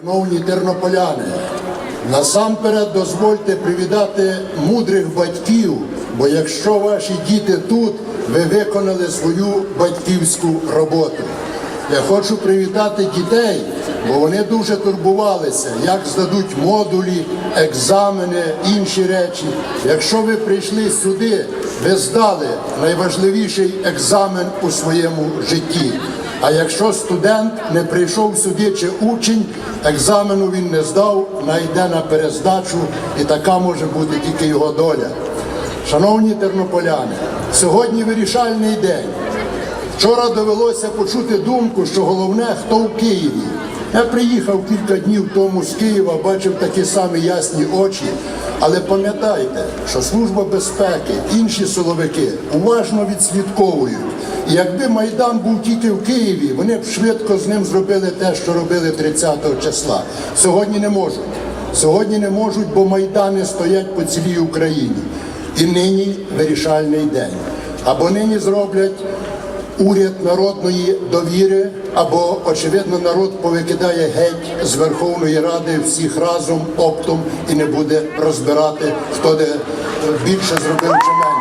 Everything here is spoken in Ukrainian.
Шановні тернополяни, насамперед дозвольте привітати мудрих батьків, бо якщо ваші діти тут, ви виконали свою батьківську роботу. Я хочу привітати дітей, бо вони дуже турбувалися, як здадуть модулі, екзамени, інші речі. Якщо ви прийшли сюди, ви здали найважливіший екзамен у своєму житті. А якщо студент не прийшов сюди чи учень, екзамену він не здав, найде на перездачу, і така може бути тільки його доля. Шановні тернополяни, сьогодні вирішальний день. Вчора довелося почути думку, що головне, хто в Києві. Я приїхав кілька днів тому з Києва, бачив такі самі ясні очі. Але пам'ятайте, що Служба безпеки, інші силовики уважно відслідковують. І якби Майдан був тільки в Києві, вони б швидко з ним зробили те, що робили 30 числа. Сьогодні не можуть. Сьогодні не можуть, бо майдани стоять по цілій Україні. І нині вирішальний день. Або нині зроблять уряд народної довіри, або, очевидно, народ повикидає геть з Верховної Ради всіх разом оптом і не буде розбирати, хто де більше зробив чи менше.